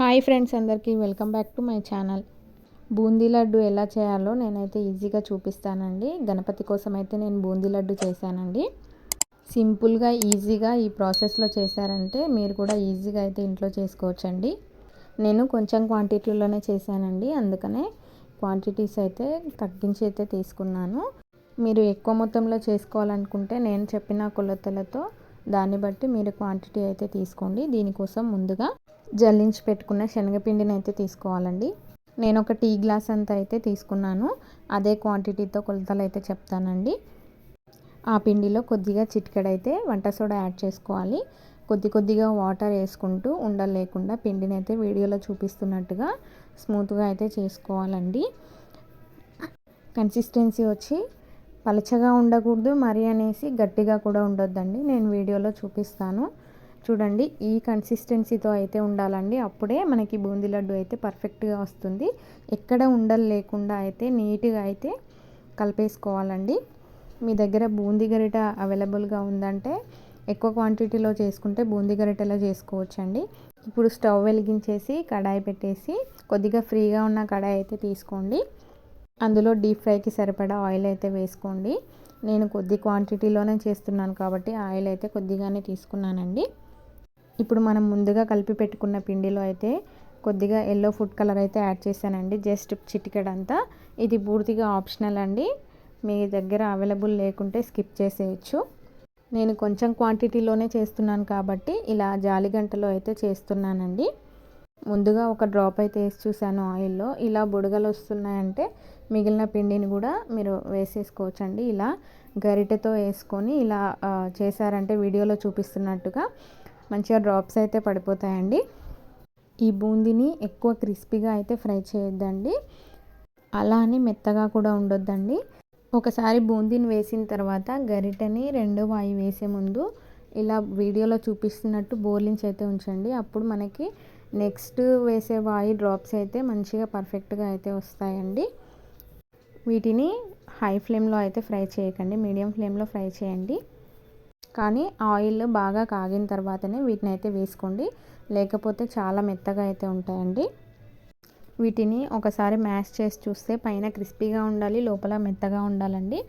Hi friends అందరికీ welcome back to my channel. Boondi laddu ఎలా చేయాలో నేనైతే ఈజీగా చూపిస్తానండి. గణపతి కోసం అయితే నేను బూందీ లడ్డు చేశానండి. సింపుల్గా ఈజీగా ఈ ప్రాసెస్లో చేశారంటే మీరు కూడా ఈజీగా అయితే ఇంట్లో చేసుకోవచ్చండి. నేను కొంచెం క్వాంటిటీలోనే చేశానండి. అందుకనే క్వాంటిటీస్ అయితే తగ్గించి అయితే తీసుకున్నాను. మీరు ఎక్కువ మొత్తంలో చేసుకోవాలనుకుంటే నేను చెప్పిన కొలతలతో దాన్ని బట్టి మీరు క్వాంటిటీ అయితే తీసుకోండి. దీనికోసం ముందుగా జల్లించి పెట్టుకున్న శనగపిండిని అయితే తీసుకోవాలండి. నేను ఒక టీ గ్లాస్ అంతా అయితే తీసుకున్నాను. అదే క్వాంటిటీతో కొలతలు అయితే చెప్తానండి. ఆ పిండిలో కొద్దిగా చిటికెడైతే వంట సోడా యాడ్ చేసుకోవాలి. కొద్ది కొద్దిగా వాటర్ వేసుకుంటూ ఉండలు లేకుండా పిండిని అయితే వీడియోలో చూపిస్తున్నట్టుగా స్మూత్గా అయితే చేసుకోవాలండి. కన్సిస్టెన్సీ వచ్చి పలచగా ఉండకూడదు మరి అనేసి గట్టిగా కూడా ఉండొద్దండి. నేను వీడియోలో చూపిస్తాను. చూడండి ఈ కన్సిస్టెన్సీతో అయితే ఉండాలండి. అప్పుడే మనకి బూందీ లడ్డు అయితే పర్ఫెక్ట్గా వస్తుంది. ఎక్కడ ఉండలు లేకుండా అయితే నీట్గా అయితే కలిపేసుకోవాలండి. మీ దగ్గర బూందీ గరిట అవైలబుల్గా ఉందంటే ఎక్కువ క్వాంటిటీలో చేసుకుంటే బూందీ గరిటెలో చేసుకోవచ్చండి. ఇప్పుడు స్టవ్ వెలిగించేసి కడాయి పెట్టేసి కొద్దిగా ఫ్రీగా ఉన్న కడాయి అయితే తీసుకోండి. అందులో డీప్ ఫ్రైకి సరిపడా ఆయిల్ అయితే వేసుకోండి. నేను కొద్ది క్వాంటిటీలోనే చేస్తున్నాను కాబట్టి ఆయిల్ అయితే కొద్దిగానే తీసుకున్నానండి. ఇప్పుడు మనం ముందుగా కలిపి పెట్టుకున్న పిండిలో అయితే కొద్దిగా ఎల్లో ఫుడ్ కలర్ అయితే యాడ్ చేశానండి. జస్ట్ చిటికెడంతా. ఇది పూర్తిగా ఆప్షనల్ అండి. మీ దగ్గర అవైలబుల్ లేకుంటే స్కిప్ చేసేయచ్చు. నేను కొంచెం క్వాంటిటీలోనే చేస్తున్నాను కాబట్టి ఇలా జాలిగంటలో అయితే చేస్తున్నానండి. ముందుగా ఒక డ్రాప్ అయితే వేసి చూశాను ఆయిల్లో ఇలా బుడగలు వస్తున్నాయంటే మిగిలిన పిండిని కూడా మీరు వేసేసుకోవచ్చండి. ఇలా గరిటెతో వేసుకొని ఇలా చేశారంటే వీడియోలో చూపిస్తున్నట్టుగా మంచిగా డ్రాప్స్ అయితే పడిపోతాయండి. ఈ బూందీని ఎక్కువ క్రిస్పీగా అయితే ఫ్రై చేయొద్దండి. అలా అని మెత్తగా కూడా ఉండొద్దండి. ఒకసారి బూందీని వేసిన తర్వాత గరిటెని రెండు వాయి వేసే ముందు ఇలా వీడియోలో చూపిస్తున్నట్టు బోర్లించి అయితే ఉంచండి. అప్పుడు మనకి నెక్స్ట్ వేసే వాయి డ్రాప్స్ అయితే మంచిగా పర్ఫెక్ట్గా అయితే వస్తాయండి. వీటిని హై ఫ్లేమ్లో అయితే ఫ్రై చేయకండి మీడియం ఫ్లేమ్లో ఫ్రై చేయండి. కానీ ఆయిల్ బాగా కాగిన తర్వాతనే వీటిని అయితే వేసుకోండి. లేకపోతే చాలా మెత్తగా అయితే ఉంటాయండి. వీటిని ఒకసారి మ్యాష్ చేసి చూస్తే పైన క్రిస్పీగా ఉండాలి లోపల మెత్తగా ఉండాలండి.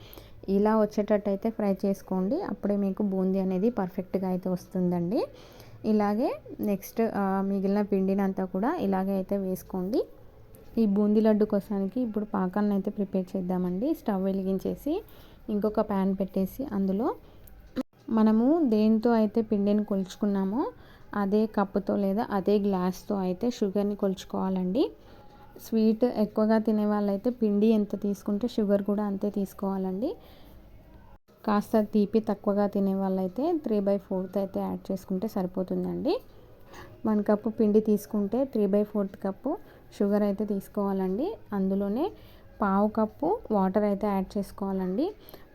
ఇలా వచ్చేటట్టు అయితే ఫ్రై చేసుకోండి. అప్పుడే మీకు బూందీ అనేది పర్ఫెక్ట్గా అయితే వస్తుందండి. ఇలాగే నెక్స్ట్ మిగిలిన పిండినంతా కూడా ఇలాగే అయితే వేసుకోండి. ఈ బూందీ లడ్డు కోసానికి ఇప్పుడు పాకాన్ని అయితే ప్రిపేర్ చేద్దామండి. స్టవ్ వెలిగించేసి ఇంకొక ప్యాన్ పెట్టేసి అందులో మనము దేంతో అయితే పిండిని కొలుచుకున్నామో అదే కప్పుతో లేదా అదే గ్లాస్తో అయితే షుగర్ని కొలుచుకోవాలండి. స్వీట్ ఎక్కువగా తినే వాళ్ళైతే పిండి ఎంత తీసుకుంటే షుగర్ కూడా అంతే తీసుకోవాలండి. కాస్త తీపి తక్కువగా తినే వాళ్ళైతే త్రీ బై ఫోర్త్ అయితే యాడ్ చేసుకుంటే సరిపోతుందండి. వన్ కప్పు పిండి తీసుకుంటే three by fourth cup sugar అయితే తీసుకోవాలండి. అందులోనే పావు కప్పు వాటర్ అయితే యాడ్ చేసుకోవాలండి.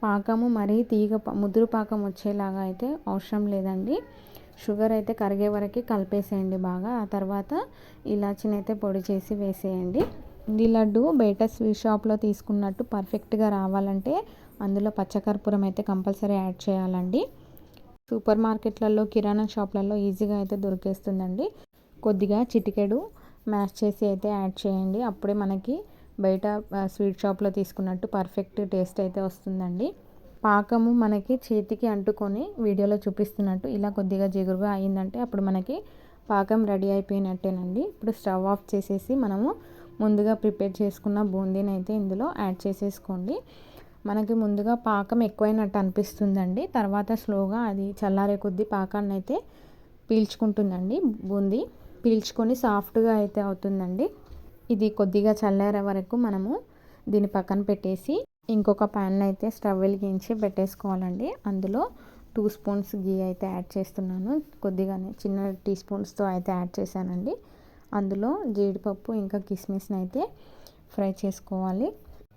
పాకము మరీ తీగ ముదురు పాకం వచ్చేలాగా అయితే అవసరం లేదండి. షుగర్ అయితే కరిగే వరకు కలిపేసేయండి బాగా. ఆ తర్వాత ఇలాచిని అయితే పొడి చేసి వేసేయండి. ఈ లడ్డు బయట స్వీట్ షాప్లో తీసుకున్నట్టు పర్ఫెక్ట్గా రావాలంటే అందులో పచ్చకర్పూరం అయితే కంపల్సరీ యాడ్ చేయాలండి. సూపర్ మార్కెట్లలో కిరాణా షాప్లలో ఈజీగా అయితే దొరికేస్తుందండి. కొద్దిగా చిటికెడు మ్యాష్ చేసి అయితే యాడ్ చేయండి. అప్పుడే మనకి బయట స్వీట్ షాప్లో తీసుకున్నట్టు పర్ఫెక్ట్ టేస్ట్ అయితే వస్తుందండి. పాకము మనకి చేతికి అంటుకొని వీడియోలో చూపిస్తున్నట్టు ఇలా కొద్దిగా జిగురుగా అయిందంటే అప్పుడు మనకి పాకం రెడీ అయిపోయినట్టేనండి. ఇప్పుడు స్టవ్ ఆఫ్ చేసేసి మనము ముందుగా ప్రిపేర్ చేసుకున్న బూందీని అయితే ఇందులో యాడ్ చేసేసుకోండి. మనకి ముందుగా పాకం ఎక్కువైనట్టు అనిపిస్తుందండి. తర్వాత స్లోగా అది చల్లారే కొద్దీ పాకాన్ని అయితే పీల్చుకుంటుందండి బూందీ. పీల్చుకొని సాఫ్ట్గా అయితే అవుతుందండి. ఇది కొద్దిగా చల్లారే వరకు మనము దీని పక్కన పెట్టేసి ఇంకొక ప్యాన్ అయితే స్టవ్ వెలిగించి పెట్టేసుకోవాలండి. అందులో టూ స్పూన్స్ గీ అయితే యాడ్ చేస్తున్నాను. కొద్దిగానే చిన్న టీ స్పూన్స్తో అయితే యాడ్ చేశానండి. అందులో జీడిపప్పు ఇంకా కిస్మిస్ని అయితే ఫ్రై చేసుకోవాలి.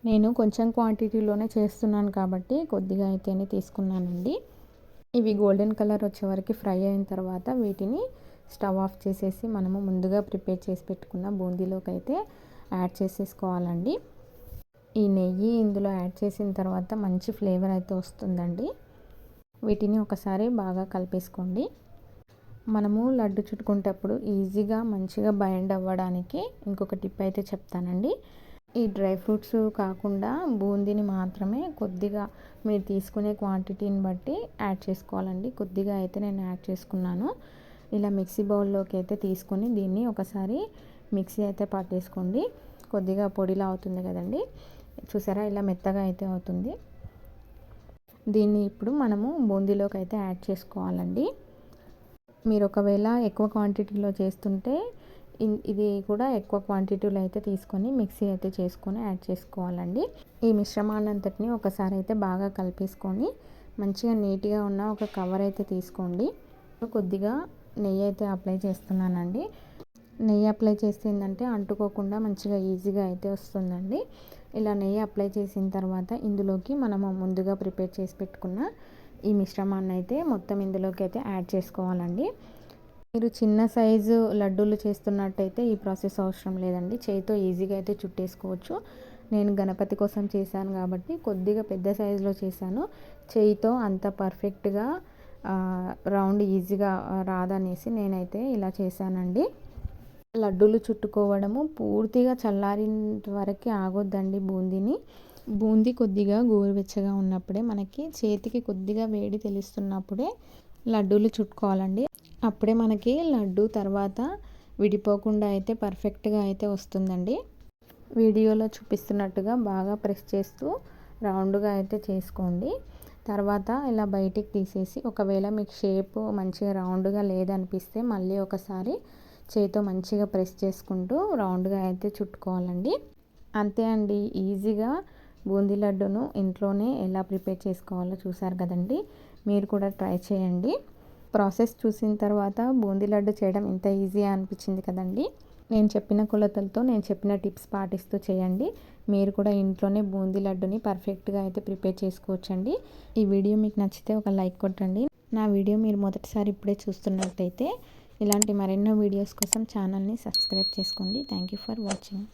నేను కొంచెం క్వాంటిటీలోనే చేస్తున్నాను కాబట్టి కొద్దిగా అయితేనే తీసుకున్నానండి. ఇవి గోల్డెన్ కలర్ వచ్చే వరకు ఫ్రై అయిన తర్వాత వీటిని స్టవ్ ఆఫ్ చేసేసి మనము ముందుగా ప్రిపేర్ చేసి పెట్టుకున్న బూందీలోకి అయితే యాడ్ చేసేసుకోవాలండి. ఈ నెయ్యి ఇందులో యాడ్ చేసిన తర్వాత మంచి ఫ్లేవర్ అయితే వస్తుందండి. వీటిని ఒకసారి బాగా కలిపేసుకోండి. మనము లడ్డు చుట్టుకునేటప్పుడు ఈజీగా మంచిగా బైండ్ అవ్వడానికి ఇంకొక టిప్ అయితే చెప్తానండి. ఈ డ్రై ఫ్రూట్స్ కాకుండా బూందీని మాత్రమే కొద్దిగా మీరు తీసుకునే క్వాంటిటీని బట్టి యాడ్ చేసుకోవాలండి. కొద్దిగా అయితే నేను యాడ్ చేసుకున్నాను. ఇలా మిక్సీ బౌల్లోకి అయితే తీసుకొని దీన్ని ఒకసారి మిక్సీ అయితే పట్టేసుకోండి. కొద్దిగా పొడిలా అవుతుంది కదండి. చూసారా? ఇలా మెత్తగా అయితే అవుతుంది. దీన్ని ఇప్పుడు మనము బూందీలోకి అయితే యాడ్ చేసుకోవాలండి. మీరు ఒకవేళ ఎక్కువ క్వాంటిటీలో చేస్తుంటే ఇది కూడా ఎక్కువ క్వాంటిటీలో అయితే తీసుకొని మిక్సీ అయితే చేసుకొని యాడ్ చేసుకోవాలండి. ఈ మిశ్రమాన్నంతటిని ఒకసారి అయితే బాగా కలిపేసుకొని మంచిగా నీట్గా ఉన్న ఒక కవర్ అయితే తీసుకోండి. కొద్దిగా నెయ్యి అయితే అప్లై చేస్తున్నానండి. నెయ్యి అప్లై చేస్తే ఏంటంటే అంటుకోకుండా మంచిగా ఈజీగా అయితే వస్తుందండి. ఇలా నెయ్యి అప్లై చేసిన తర్వాత ఇందులోకి మనము ముందుగా ప్రిపేర్ చేసి పెట్టుకున్న ఈ మిశ్రమాన్ని అయితే మొత్తం ఇందులోకి అయితే యాడ్ చేసుకోవాలండి. మీరు చిన్న సైజు లడ్డూలు చేస్తున్నట్టయితే ఈ ప్రాసెస్ అవసరం లేదండి. చేయితో ఈజీగా అయితే చుట్టేసుకోవచ్చు. నేను గణపతి కోసం చేశాను కాబట్టి కొద్దిగా పెద్ద సైజులో చేశాను. చేయితో అంత పర్ఫెక్ట్గా రౌండ్ ఈజీగా రాదనేసి నేనైతే ఇలా చేశానండి. లడ్డూలు చుట్టుకోవడము పూర్తిగా చల్లారిన వరకు ఆగొద్దండి బూందీని. బూందీ కొద్దిగా గోరువెచ్చగా ఉన్నప్పుడే మనకి చేతికి కొద్దిగా వేడి తెలుస్తున్నప్పుడే లడ్డూలు చుట్టుకోవాలండి. అప్పుడే మనకి లడ్డు తర్వాత విడిపోకుండా అయితే పర్ఫెక్ట్గా అయితే వస్తుందండి. వీడియోలో చూపిస్తున్నట్టుగా బాగా ప్రెస్ చేస్తూ రౌండ్గా అయితే చేసుకోండి. తర్వాత ఇలా బయటికి తీసేసి ఒకవేళ మీకు షేప్ మంచిగా రౌండ్గా లేదనిపిస్తే మళ్ళీ ఒకసారి చేతితో మంచిగా ప్రెస్ చేసుకుంటూ రౌండ్గా అయితే చుట్టుకోవాలండి. అంతే అండి ఈజీగా బూందీ లడ్డును ఇంట్లోనే ఎలా ప్రిపేర్ చేసుకోవాలో చూసారు కదండి. మీరు కూడా ట్రై చేయండి. ప్రాసెస్ చూసిన తర్వాత బూందీ లడ్డు చేయడం ఇంత ఈజీ అనిపించింది కదండి. నేను చెప్పిన కొలతలతో నేను చెప్పిన టిప్స్ పాటిస్తూ చేయండి. మీరు కూడా ఇంట్లోనే బూందీ లడ్డుని పర్ఫెక్ట్గా అయితే ప్రిపేర్ చేసుకోవచ్చండి. ఈ వీడియో మీకు నచ్చితే ఒక లైక్ కొట్టండి. నా వీడియో మీరు మొదటిసారి ఇప్పుడే చూస్తున్నట్టయితే ఇలాంటి మరెన్నో వీడియోస్ కోసం ఛానల్ని సబ్స్క్రైబ్ చేసుకోండి. Thank you for watching.